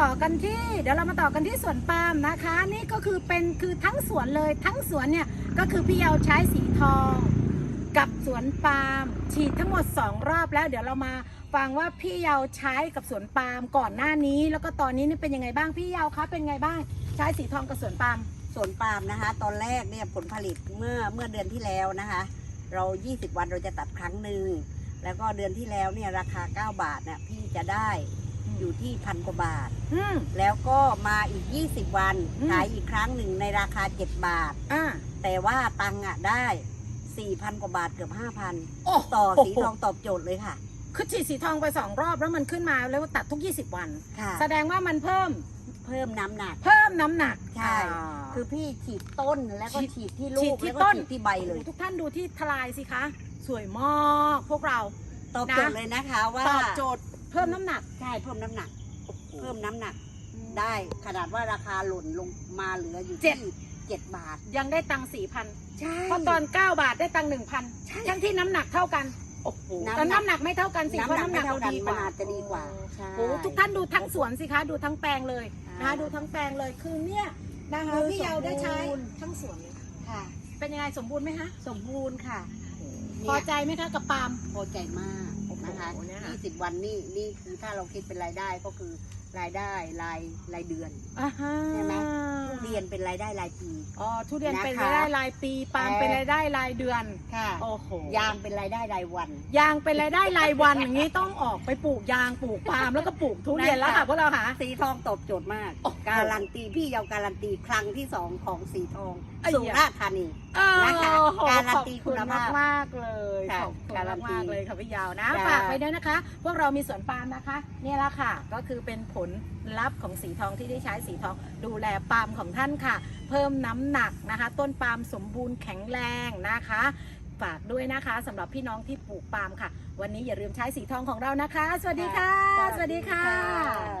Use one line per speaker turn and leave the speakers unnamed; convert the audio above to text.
ต่อกันที่ เดี๋ยวเรามาต่อกันที่สวนปาล์มนะคะ นี่ก็คือเป็นคือทั้งสวนเลยทั้งสวนเนี่ยก็คือพี่เยาใช้สีทอง กับสวนปาล์มฉีดทั้งหมด 2 รอบแล้ว เดี๋ยวเรามาฟังว่าพี่เยาใช้กับสวนปาล์มก่อนหน้านี้ แล้วก็ตอนนี้นี่เป็นยังไงบ้างพี่เยาคะเป็นไงบ้างใช้สีทองกับสวนปาล์ม
สวนปาล์มนะคะ ตอนแรกเนี่ยผลผลิตเมื่อเมื่อเดือนที่แล้วนะคะ เรา 20 วันเราจะตัดครั้งหนึ่งแล้วก็เดือนที่แล้วเนี่ยราคา 9 บาทเนี่ยพี่จะได้ อยู่ที่พันกว่าบาท
อืม
แล้วก็มาอีก 20 วัน
อืม
ขายอีกครั้งหนึ่งในราคา 7 บาท
อ่า
แต่ว่าตังค์อะได้ 4,000 กว่าบาทเกือบ
โอ้
5,000ต่อสีทองตอบโจทย์เลยค่ะ
คือฉีดสีทองไปสองรอบแล้วมันขึ้นมาแล้วตัดทุก 20 วัน
ค่ะ
แสดงว่ามันเพิ่ม
เพิ่มน้ำหนัก
เพิ่มน้ำหนัก
ใช่
อ่า
คือพี่ฉีดต้นแล้วก็
ฉีด
ฉีดที่ลู
ฉีด
ก
ที่
แล้วก็
ต้น
ฉีดที่ใบเลย
ทุกท่านดูที่ทลายสิคะ สวยมากพวกเรา
ตอบโจทย์เลยนะคะว่า
ตอบโจทย์ เพิ่มน้ำหนัก
ใช่เพิ่มน้ำหนัก เพิ่มน้ำหนักได้ขนาดว่าราคาหล่นลงมาเหลืออยู่
เจ็
ที่
ด
เจ็ดบาท
ยังได้ตังค์สี่พัน
ใช่
เพราะตอน 9 บาทได้ตังค์หนึ่งพันทั้งที่น้ำหนักเท่ากันโอ้โห
น้ำหนัก
แต่น้ำหนักไม่เท่ากันสิเพราะ
น้ำหนัก
น้ำหนัก
ไม่เท่ากัน
ดีก
มัน
ว่า
อาจจะดีกว่าใช่
โอ้โหทุกท่านดูทั้งสวนสิคะ ดูทั้งแปลงเลยนะ
ใช่
คะดูทั้งแปลงเลยคือเนี่ยนะคะ
คือ
พี่เยาได้ใช้
สมบูรณ์
ทั้งสวนเลย
ค่ะ
เป็นยังไงสมบูรณ์ไหมคะ
สมบูรณ์ค่ะ
พอใจไหมคะกับปาล์ม
พอใจมาก นะคะ
โอ้โหเนี่ยค่ะ
20 วันนี่นี่คือถ้าเราคิดเป็นรายได้ก็คือรายได้รายรายเดือน
อ่าฮะ
ใช่ไหม ทุเรียนเป็นรายได้รายปี
อ๋อทุเรียน
นะคะ
เป็นรายได้รายปีปาล์ม
เอ่อ
เป็นรายได้รายเดือน
ค่ะ
โอ้โห
ยางเป็นรายได้รายวัน
ยางเป็นรายได้รายวันอย่างนี้ต้องออกไปปลูกยางปลูกปาล์มแล้วก็ปลูกทุเรียนแล้วค่ะพวกเราค่ะ
สีทองตอบโจทย์มาก
โอ้โห
การันตีพี่เยาการันตีครั้งที่สองของสีทอง
ไอ้เหี้
สุ
ย
ราษฎร์ธานีนะคะ
โอ้โห
การันตีคุณภาพ
ขอบมากๆเลย
ค่ะ
ขอบคุณ
การันตี
มากๆเลยค่ะพี่ยาวนะ
จ้า
ฝากไว้ด้วยนะคะ พวกเรามีสวนปาล์มนะคะ เนี่ยแหละค่ะ ก็คือเป็นผลลัพธ์ของสีทองที่ได้ใช้สีทอง ดูแลปาล์มของท่านค่ะ เพิ่มน้ำหนักนะคะ ต้นปาล์มสมบูรณ์แข็งแรงนะคะฝากด้วยนะคะสำหรับพี่น้องที่ปลูกปาล์มค่ะ วันนี้อย่าลืมใช้สีทองของเรานะคะ สวัสดีค่ะ สวัสดีค่ะ